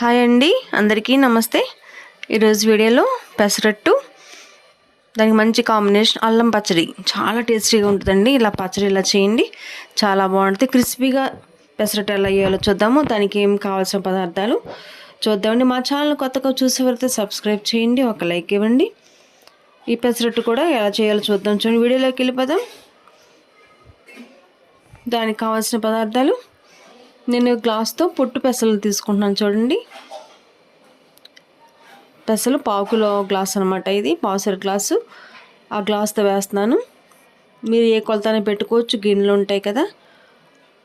Hi అండి అందరికీ నమస్తే. ఈరోజు వీడియోలో పెసరట్టు దానికి మంచి కాంబినేషన్ అల్లం పచ్చడి. చాలా టేస్టీగా ఉంటుందండి. ఇలా పచ్చడి ఇలా చేయండి చాలా బాగుంటుంది. క్రిస్పీగా పెసరట్టు ఎలా వేయాలో చూద్దాము. దానికి ఏం కావాల్సిన పదార్థాలు చూద్దామండి మా ఛానల్ కొత్తగా చూసేవారైతే సబ్స్క్రైబ్ చేయండి ఒక లైక్ ఇవ్వండి. ఈ పెసరట్టు కూడా ఎలా చేయాలో చూద్దాం. చూడండి వీడియోలోకి వెళ్ళిపోదాం. దానికి కావాల్సిన పదార్థాలు నేను గ్లాస్తో పొట్టు పెసలు తీసుకుంటున్నాను చూడండి. పెసలు పావుకిలో గ్లాస్ అనమాట ఇది పావుసరి గ్లాసు. ఆ గ్లాస్తో వేస్తున్నాను. మీరు ఏ కొలతనే పెట్టుకోవచ్చు గిన్నెలు ఉంటాయి కదా.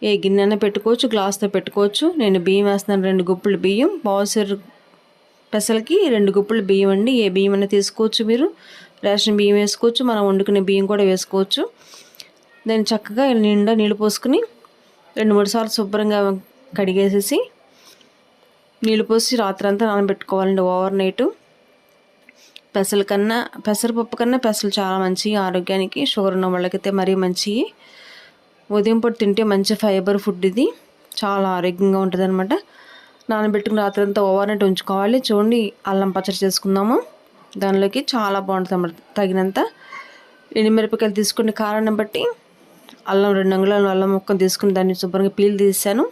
ఏ గిన్నె అయినా పెట్టుకోవచ్చు గ్లాస్తో పెట్టుకోవచ్చు. నేను బియ్యం వేస్తున్నాను రెండు గుప్పులు బియ్యం. పావుసరి పెసలకి రెండు గుప్పులు బియ్యం అండి. ఏ బియ్యం అయినా తీసుకోవచ్చు మీరు. రేషన్ బియ్యం వేసుకోవచ్చు మనం వండుకునే బియ్యం కూడా వేసుకోవచ్చు. దాన్ని చక్కగా నిండా నీళ్ళు పోసుకుని రెండు మూడు సార్లు శుభ్రంగా కడిగేసేసి నీళ్ళు పోసి రాత్రంతా నానబెట్టుకోవాలండి ఓవర్ నైట్. పెసల కన్నా పెసరపప్పు కన్నా పెసలు చాలా మంచివి ఆరోగ్యానికి షుగర్ ఉన్న వాళ్ళకైతే మరీ మంచివి ఉదయం పూట తింటే మంచి ఫైబర్ ఫుడ్ ఇది. చాలా ఆరోగ్యంగా ఉంటుంది అనమాట నానబెట్టుకుని రాత్రంతా ఓవర్ నైట్ ఉంచుకోవాలి. చూడండి అల్లం పచ్చడి చేసుకుందాము. దానిలోకి చాలా బాగుంటుంది అన్నమాట తగినంత ఎండుమిరపకాయలు తీసుకుని కారాన్ని బట్టి అల్లం రెండు అంగుళాలు అల్లం ముక్కలు తీసుకుని దాన్ని శుభ్రంగా పీల్ తీసాను.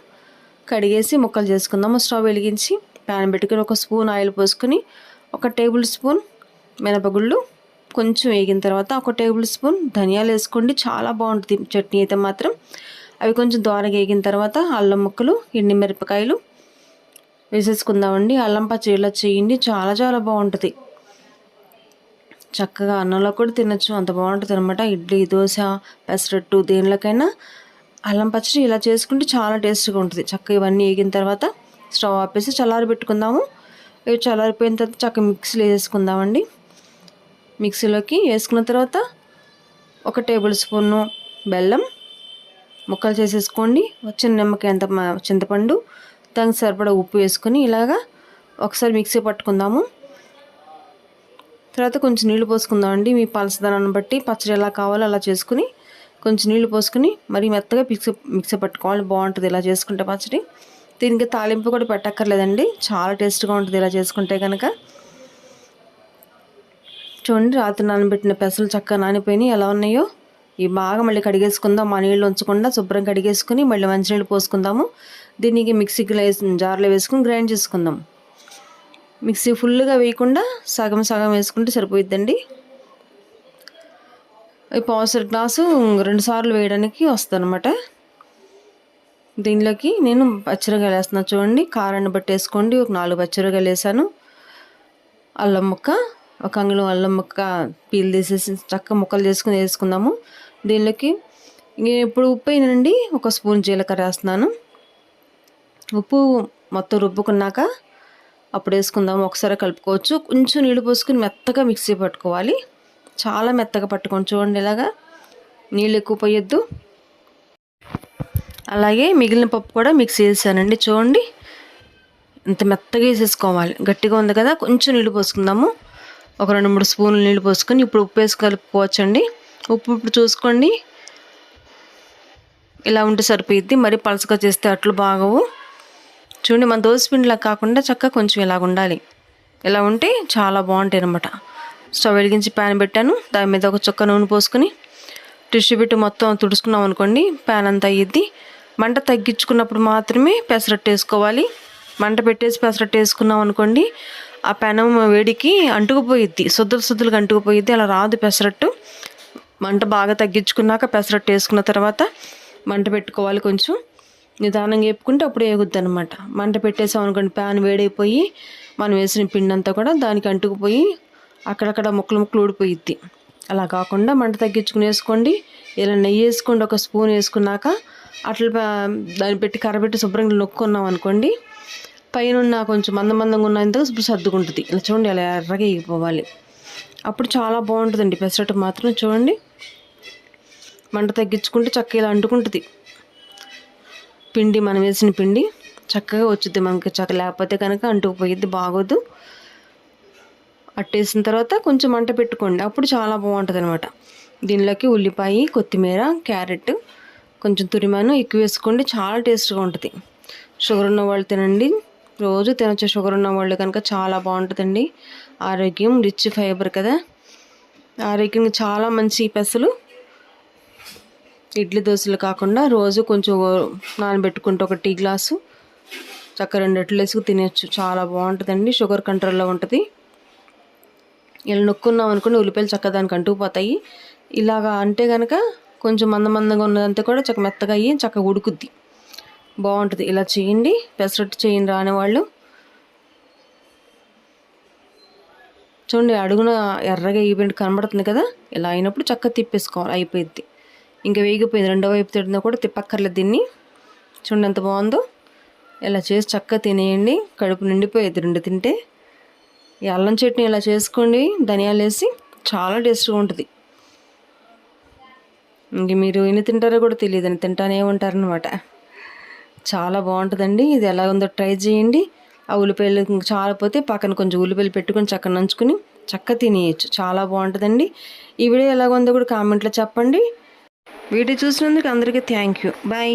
కడిగేసి ముక్కలు చేసుకుందాము. స్టవ్ వెలిగించి ప్యాన్ పెట్టుకుని ఒక స్పూన్ ఆయిల్ పోసుకొని ఒక టేబుల్ స్పూన్ మినపగుళ్ళు కొంచెం వేగిన తర్వాత ఒక టేబుల్ స్పూన్ ధనియాలు వేసుకోండి. చాలా బాగుంటుంది చట్నీ అయితే మాత్రం. అవి కొంచెం దోరగా వేగిన తర్వాత అల్లం ముక్కలు ఎండి మిరపకాయలు వేసేసుకుందామండి. అల్లం పచ్చడిలా చేయండి. చాలా చాలా బాగుంటుంది. చక్కగా అన్నంలో కూడా తినచ్చు. అంత బాగుంటుంది అనమాట ఇడ్లీ దోశ పెసరట్టు దేనిలోకైనా. అల్లం పచ్చడి ఇలా చేసుకుంటే చాలా టేస్ట్గా ఉంటుంది. చక్కగా ఇవన్నీ వేగిన తర్వాత స్టవ్ ఆపేసి చల్లారి పెట్టుకుందాము. ఇవి చల్లారిపోయిన తర్వాత చక్కగా మిక్సీలో వేసుకుందామండి మిక్సీలోకి వేసుకున్న తర్వాత ఒక టేబుల్ స్పూను బెల్లం ముక్కలు చేసేసుకోండి. వచ్చిన నిమ్మకాయ ఎంత చింతపండు దానికి సరిపడా ఉప్పు వేసుకొని ఇలాగా ఒకసారి మిక్సీ పట్టుకుందాము. తర్వాత కొంచెం నీళ్ళు పోసుకుందాం అండి మీ పలసదనాన్ని బట్టి పచ్చడి ఎలా కావాలో అలా చేసుకుని కొంచెం నీళ్ళు పోసుకుని మరీ మెత్తగా మిక్సీ మిక్సీ పట్టుకోవాలి. బాగుంటుంది ఇలా చేసుకుంటే పచ్చడి. దీనికి తాలింపు కూడా పెట్టక్కర్లేదండి. చాలా టేస్ట్గా ఉంటుంది ఇలా చేసుకుంటే కనుక చూడండి రాత్రి నానబెట్టిన పెసలు చక్కగా నానిపోయినాయి. ఎలా ఉన్నాయో? ఇవి బాగా మళ్ళీ కడిగేసుకుందాం. మా నీళ్ళు ఉంచకుండా శుభ్రం కడిగేసుకుని మళ్ళీ మంచినీళ్ళు పోసుకుందాము. దీనికి మిక్సీకి జార్లో వేసుకుని గ్రైండ్ చేసుకుందాం. మిక్సీ ఫుల్గా వేయకుండా సగం సగం వేసుకుంటే సరిపోయిద్దండి. ఈ పావుసర్ గ్లాసు రెండు సార్లు వేయడానికి వస్తుందన్నమాట. దీనిలోకి నేను పచ్చిరకాయలు వేస్తున్నాను చూడండి. కారాన్ని బట్టి వేసుకోండి. ఒక నాలుగు పచ్చిరకాయలు వేసాను. అల్లం ముక్క ఒక అంగుళం అల్లం ముక్క పీల్ తీసేసి చక్క ముక్కలు చేసుకుని వేసుకుందాము. దీనిలోకి నేను ఇప్పుడు ఉప్పు అయినండి. ఒక స్పూన్ జీలకర్ర వేస్తున్నాను. ఉప్పు మొత్తం రుబ్బుకున్నాక అప్పుడు వేసుకుందాము ఒకసారి కలుపుకోవచ్చు. కొంచెం నీళ్ళు పోసుకుని మెత్తగా మిక్సీ పట్టుకోవాలి. చాలా మెత్తగా పట్టుకోండి చూడండి ఇలాగా. నీళ్ళు ఎక్కువ పోయొద్దు. అలాగే మిగిలిన పప్పు కూడా మిక్సీ వేసానండి చూడండి. ఇంత మెత్తగా వేసేసుకోవాలి. గట్టిగా ఉంది కదా కొంచెం నీళ్ళు పోసుకుందాము. ఒక రెండు మూడు స్పూన్లు నీళ్ళు పోసుకొని ఇప్పుడు ఉప్పు వేసి కలుపుకోవచ్చండి. ఉప్పు ఇప్పుడు చూసుకోండి. ఇలా ఉంటే సరిపోయిద్ది. మరి పలసగా చేస్తే అట్లు బాగవు. చూడండి మన దోశపిండిలా కాకుండా చక్కగా కొంచెం ఇలా ఉండాలి. ఇలా ఉంటే చాలా బాగుంటాయి అనమాట స్టవ్ వెలిగించి ప్యాన్ పెట్టాను. దాని మీద ఒక చుక్క నూనె పోసుకొని టిష్యూ పెట్టి మొత్తం తుడుచుకున్నాం అనుకోండి ప్యాన్ అంతా ఇద్ది మంట తగ్గించుకున్నప్పుడు మాత్రమే పెసరట్టు వేసుకోవాలి. మంట పెట్టేసి పెసరట్టు వేసుకున్నాం అనుకోండి ఆ పెనం వేడికి అంటుకుపోయిద్ది. శుద్ధులు సుద్దులుగా అంటుకుపోయిద్ది. అలా రాదు పెసరట్టు. మంట బాగా తగ్గించుకున్నాక పెసరట్టు వేసుకున్న తర్వాత మంట పెట్టుకోవాలి కొంచెం. నిదానంగా వేపుకుంటే అప్పుడు వేగుద్ది అనమాట మంట పెట్టేసాం అనుకోండి ప్యాన్ వేడైపోయి మనం వేసిన పిండి అంతా కూడా దానికి అంటుకుపోయి అక్కడక్కడ ముక్కలు ముక్కలు ఊడిపోయిద్ది. అలా కాకుండా మంట తగ్గించుకుని వేసుకోండి. ఇలా నెయ్యి వేసుకోండి ఒక స్పూన్ వేసుకున్నాక అట్లా దాన్ని పెట్టి కర్రబెట్టి శుభ్రంగా నొక్కున్నాం అనుకోండి పైన ఉన్న కొంచెం మందమందంగా ఉన్నంత ఇప్పుడు సర్దుకుంటుంది. ఇలా చూడండి అలా ఎర్రగా ఎగిపోవాలి అప్పుడు చాలా బాగుంటుందండి. పెసరట్టు మాత్రం చూడండి. మంట తగ్గించుకుంటే చక్కగా ఇలా అంటుకుంటుంది. పిండి మనం వేసిన పిండి చక్కగా వచ్చుద్ది మనకి చక్క లేకపోతే కనుక అంటుకుపోయిద్ది బాగోదు. అట్టేసిన తర్వాత కొంచెం మంట పెట్టుకోండి. అప్పుడు చాలా బాగుంటుంది అనమాట దీనిలోకి ఉల్లిపాయ కొత్తిమీర క్యారెట్ కొంచెం తురిమాను ఎక్కువ వేసుకోండి చాలా టేస్ట్గా ఉంటుంది. షుగర్ ఉన్న వాళ్ళు తినండి. రోజు తినచ్చు షుగర్ ఉన్న వాళ్ళు కనుక చాలా బాగుంటుందండి. ఆరోగ్యం రిచ్ ఫైబర్ కదా. ఆరోగ్యంగా చాలా మంచి పెసలు. ఇడ్లీ దోశలు కాకుండా రోజు కొంచెం నానబెట్టుకుంటే ఒక టీ గ్లాసు. చక్కెర రెండిట్లు వేసుకు తినచ్చు చాలా బాగుంటుందండి. షుగర్ కంట్రోల్లో ఉంటుంది. ఇలా నొక్కున్నాం అనుకుని ఉల్లిపాయలు చక్క దానికి అంటుకుపోతాయి ఇలాగా అంటే కనుక కొంచెం మంద మందంగా ఉన్నదంతా కూడా చక్క మెత్తగా అయ్యి చక్కగా ఉడుకుద్ది. బాగుంటుంది. ఇలా చేయండి. పెసరట్టు చేయండి రాని వాళ్ళు. చూడండి అడుగున ఎర్రగా ఈవెంట్ కనబడుతుంది కదా? ఇలా అయినప్పుడు చక్కగా తిప్పేసుకోవాలి. అయిపోయింది ఇంకా వేగిపోయింది. రెండో వైపు తిడినా కూడా తిప్పక్కర్లేదు దీన్ని. చూడండి ఎంత బాగుందో. ఇలా చేసి చక్కగా తినేయండి. కడుపు నిండిపోయేది రెండు తింటే. ఈ అల్లం చట్నీ ఇలా చేసుకోండి. ధనియాలు వేసి చాలా టేస్ట్గా ఉంటుంది. ఇంక మీరు ఎన్ని తింటారో కూడా తెలియదు. అని తింటానే ఉంటారనమాట చాలా బాగుంటుందండి. ఇది ఎలా ఉందో ట్రై చేయండి. ఆ ఉల్లిపాయలు చాలా పోతే పక్కన కొంచెం ఉల్లిపాయలు పెట్టుకొని చక్కగా నంచుకొని చక్క తినేయచ్చు. చాలా బాగుంటుందండి. ఈ వీడియో ఎలాగ ఉందో కూడా కామెంట్లో చెప్పండి. వీడియో చూసినందుకు అందరికీ థ్యాంక్ యూ బాయ్